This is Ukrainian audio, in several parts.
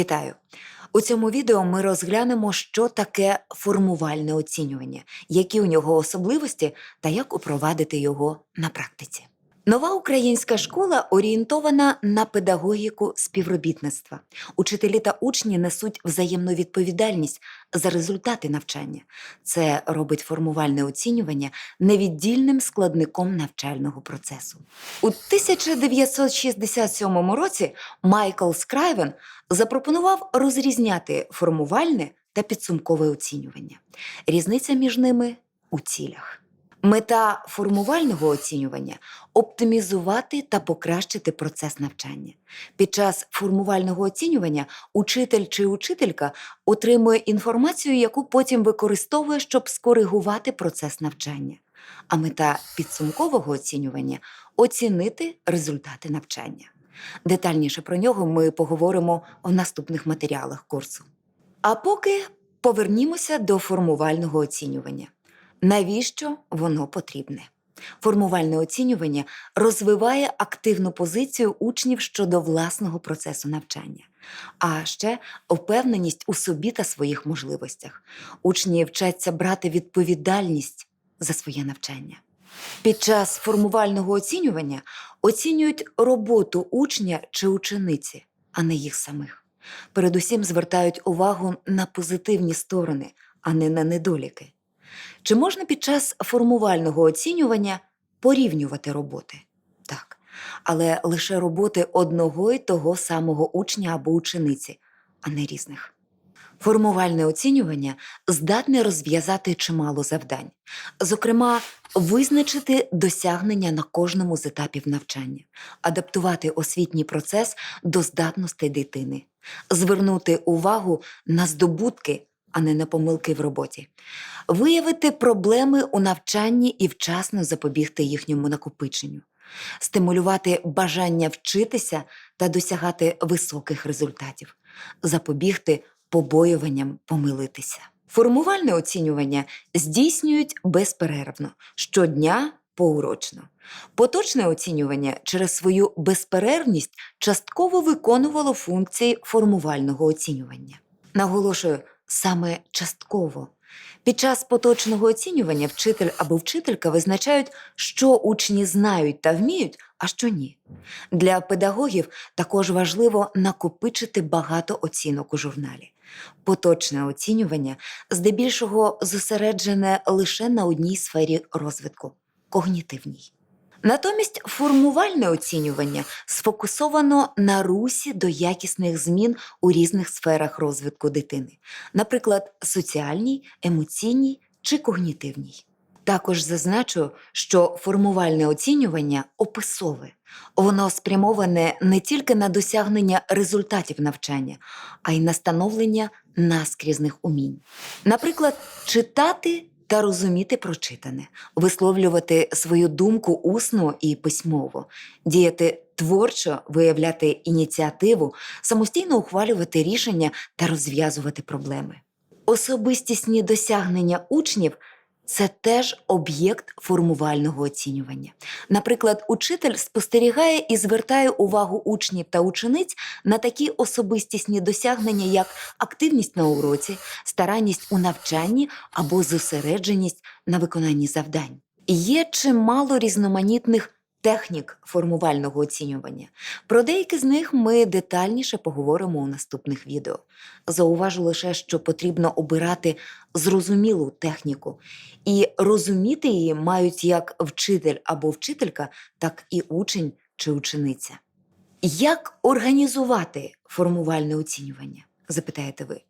Вітаю! У цьому відео ми розглянемо, що таке формувальне оцінювання, які у нього особливості та як упровадити його на практиці. Нова українська школа орієнтована на педагогіку співробітництва. Учителі та учні несуть взаємну відповідальність за результати навчання. Це робить формувальне оцінювання невіддільним складником навчального процесу. У 1967 році Майкл Скрайвен запропонував розрізняти формувальне та підсумкове оцінювання. Різниця між ними у цілях. Мета формувального оцінювання оптимізувати та покращити процес навчання. Під час формувального оцінювання учитель чи учителька отримує інформацію, яку потім використовує, щоб скоригувати процес навчання. А мета підсумкового оцінювання оцінити результати навчання. Детальніше про нього ми поговоримо в наступних матеріалах курсу. А поки повернімося до формувального оцінювання. Навіщо воно потрібне? Формувальне оцінювання розвиває активну позицію учнів щодо власного процесу навчання, а ще впевненість у собі та своїх можливостях. Учні вчаться брати відповідальність за своє навчання. Під час формувального оцінювання оцінюють роботу учня чи учениці, а не їх самих. Передусім звертають увагу на позитивні сторони, а не на недоліки. Чи можна під час формувального оцінювання порівнювати роботи? Так, але лише роботи одного й того самого учня або учениці, а не різних. Формувальне оцінювання здатне розв'язати чимало завдань, зокрема, визначити досягнення на кожному з етапів навчання, адаптувати освітній процес до здатностей дитини, звернути увагу на здобутки, а не на помилки в роботі, виявити проблеми у навчанні і вчасно запобігти їхньому накопиченню, стимулювати бажання вчитися та досягати високих результатів, запобігти побоюванням помилитися. Формувальне оцінювання здійснюють безперервно щодня поурочно. Поточне оцінювання через свою безперервність частково виконувало функції формувального оцінювання. Наголошую, саме частково. Під час поточного оцінювання вчитель або вчителька визначають, що учні знають та вміють, а що ні. Для педагогів також важливо накопичити багато оцінок у журналі. Поточне оцінювання здебільшого зосереджене лише на одній сфері розвитку когнітивній. Натомість формувальне оцінювання сфокусовано на русі до якісних змін у різних сферах розвитку дитини, наприклад, соціальній, емоційній чи когнітивній. Також зазначу, що формувальне оцінювання описове, воно спрямоване не тільки на досягнення результатів навчання, а й на становлення наскрізних умінь. Наприклад, читати та розуміти прочитане, висловлювати свою думку усно і письмово, діяти творчо, виявляти ініціативу, самостійно ухвалювати рішення та розв'язувати проблеми. Особистісні досягнення учнів це теж об'єкт формувального оцінювання. Наприклад, учитель спостерігає і звертає увагу учнів та учениць на такі особистісні досягнення, як активність на уроці, старанність у навчанні або зосередженість на виконанні завдань. Є чимало різноманітних технік формувального оцінювання. Про деякі з них ми детальніше поговоримо у наступних відео. Зауважу лише, що потрібно обирати зрозумілу техніку, і розуміти її мають як вчитель або вчителька, так і учень чи учениця. Як організувати формувальне оцінювання? Запитаєте ви.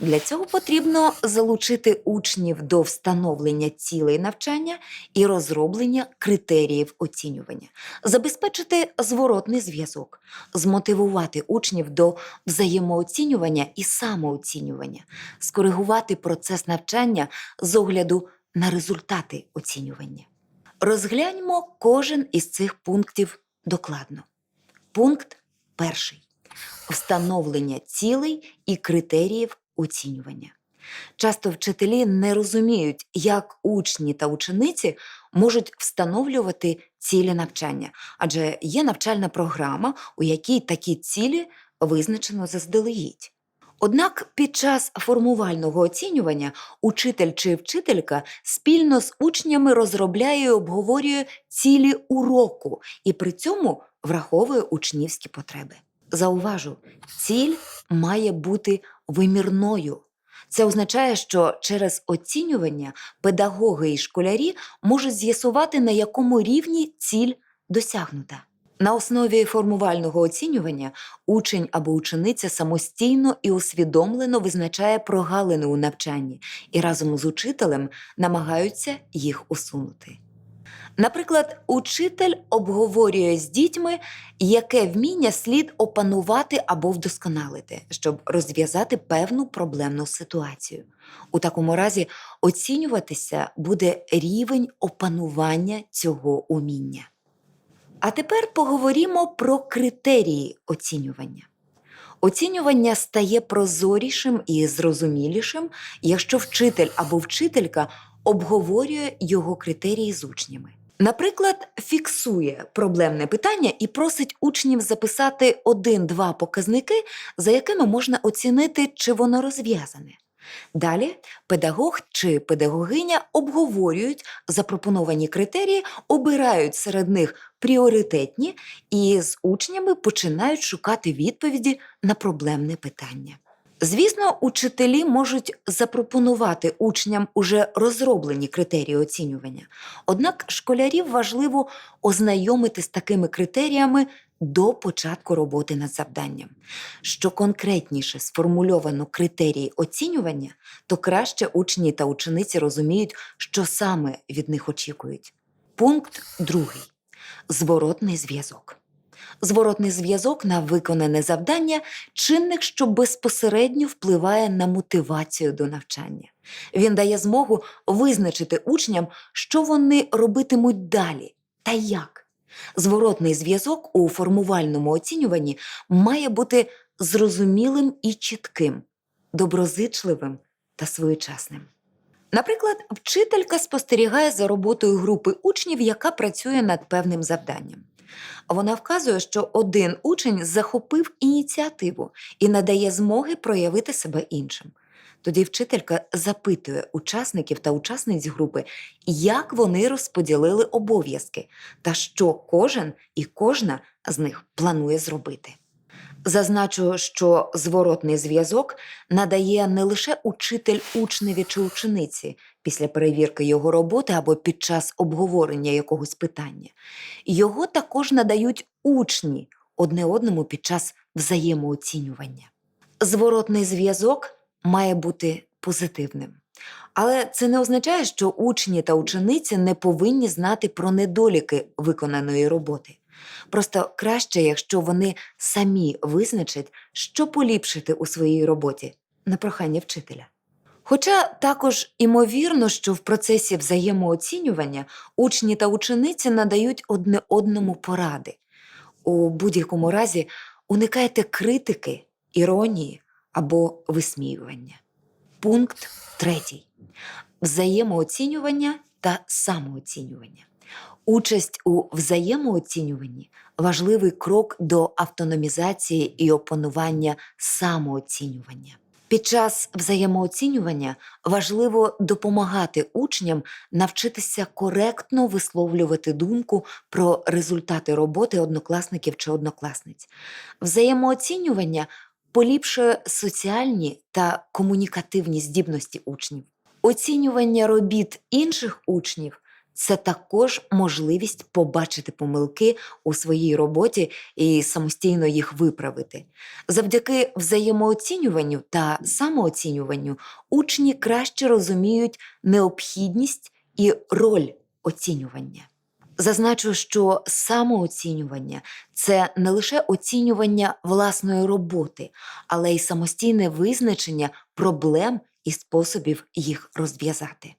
Для цього потрібно залучити учнів до встановлення цілей навчання і розроблення критеріїв оцінювання, забезпечити зворотний зв'язок, змотивувати учнів до взаємооцінювання і самооцінювання, скоригувати процес навчання з огляду на результати оцінювання. Розгляньмо кожен із цих пунктів докладно. Пункт перший встановлення цілей і критеріїв оцінювання. Часто вчителі не розуміють, як учні та учениці можуть встановлювати цілі навчання, адже є навчальна програма, у якій такі цілі визначено заздалегідь. Однак під час формувального оцінювання учитель чи вчителька спільно з учнями розробляє і обговорює цілі уроку і при цьому враховує учнівські потреби. Зауважу, ціль має бути вимірною. Це означає, що через оцінювання педагоги і школярі можуть з'ясувати, на якому рівні ціль досягнута. На основі формувального оцінювання учень або учениця самостійно і усвідомлено визначає прогалини у навчанні і разом з учителем намагаються їх усунути. Наприклад, учитель обговорює з дітьми, яке вміння слід опанувати або вдосконалити, щоб розв'язати певну проблемну ситуацію. У такому разі оцінюватися буде рівень опанування цього уміння. А тепер поговоримо про критерії оцінювання. Оцінювання стає прозорішим і зрозумілішим, якщо вчитель або вчителька обговорює його критерії з учнями. Наприклад, фіксує проблемне питання і просить учнів записати один-два показники, за якими можна оцінити, чи воно розв'язане. Далі педагог чи педагогиня обговорюють запропоновані критерії, обирають серед них пріоритетні і з учнями починають шукати відповіді на проблемне питання. Звісно, учителі можуть запропонувати учням уже розроблені критерії оцінювання, однак школярів важливо ознайомити з такими критеріями до початку роботи над завданням. Що конкретніше сформульовано критерії оцінювання, то краще учні та учениці розуміють, що саме від них очікують. Пункт другий. Зворотний зв'язок. Зворотний зв'язок на виконане завдання чинник, що безпосередньо впливає на мотивацію до навчання. Він дає змогу визначити учням, що вони робитимуть далі та як. Зворотний зв'язок у формувальному оцінюванні має бути зрозумілим і чітким, доброзичливим та своєчасним. Наприклад, вчителька спостерігає за роботою групи учнів, яка працює над певним завданням. Вона вказує, що один учень захопив ініціативу і надає змоги проявити себе іншим. Тоді вчителька запитує учасників та учасниць групи, як вони розподілили обов'язки та що кожен і кожна з них планує зробити. Зазначу, що зворотний зв'язок надає не лише учитель учневі чи учениці після перевірки його роботи або під час обговорення якогось питання. Його також надають учні одне одному під час взаємооцінювання. Зворотний зв'язок має бути позитивним. Але це не означає, що учні та учениці не повинні знати про недоліки виконаної роботи. Просто краще, якщо вони самі визначать, що поліпшити у своїй роботі на прохання вчителя. Хоча також імовірно, що в процесі взаємооцінювання учні та учениці надають одне одному поради. У будь-якому разі уникайте критики, іронії або висміювання. Пункт третій. Взаємооцінювання та самооцінювання. Участь у взаємооцінюванні важливий крок до автономізації і опанування самооцінювання. Під час взаємооцінювання важливо допомагати учням навчитися коректно висловлювати думку про результати роботи однокласників чи однокласниць. Взаємооцінювання поліпшує соціальні та комунікативні здібності учнів. Оцінювання робіт інших учнів це також можливість побачити помилки у своїй роботі і самостійно їх виправити. Завдяки взаємооцінюванню та самооцінюванню учні краще розуміють необхідність і роль оцінювання. Зазначу, що самооцінювання це не лише оцінювання власної роботи, але й самостійне визначення проблем і способів їх розв'язати.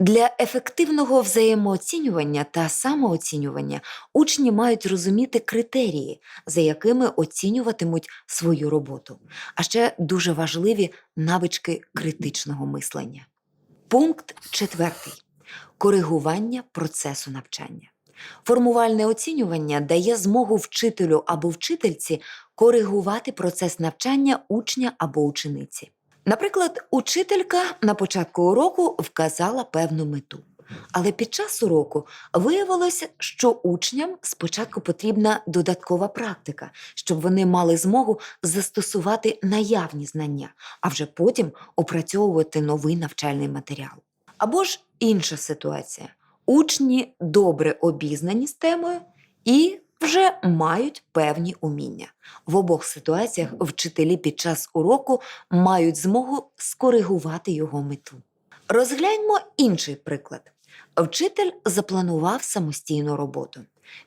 Для ефективного взаємооцінювання та самооцінювання учні мають розуміти критерії, за якими оцінюватимуть свою роботу, а ще дуже важливі навички критичного мислення. Пункт четвертий коригування процесу навчання. Формувальне оцінювання дає змогу вчителю або вчительці коригувати процес навчання учня або учениці. Наприклад, учителька на початку уроку вказала певну мету. Але під час уроку виявилося, що учням спочатку потрібна додаткова практика, щоб вони мали змогу застосувати наявні знання, а вже потім опрацьовувати новий навчальний матеріал. Або ж інша ситуація: учні добре обізнані з темою і вже мають певні уміння. В обох ситуаціях вчителі під час уроку мають змогу скоригувати його мету. Розгляньмо інший приклад. Вчитель запланував самостійну роботу.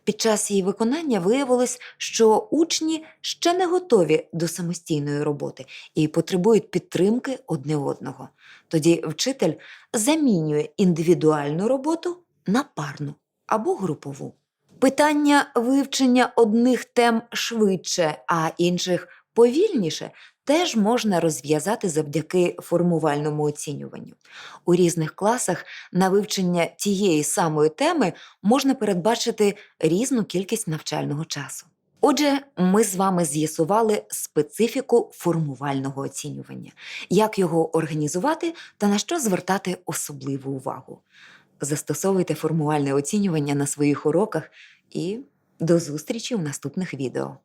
Під час її виконання виявилось, що учні ще не готові до самостійної роботи і потребують підтримки одне одного. Тоді вчитель замінює індивідуальну роботу на парну або групову. Питання вивчення одних тем швидше, а інших повільніше теж можна розв'язати завдяки формувальному оцінюванню. У різних класах на вивчення тієї самої теми можна передбачити різну кількість навчального часу. Отже, ми з вами з'ясували специфіку формувального оцінювання, як його організувати та на що звертати особливу увагу. Застосовуйте формувальне оцінювання на своїх уроках і до зустрічі в наступних відео.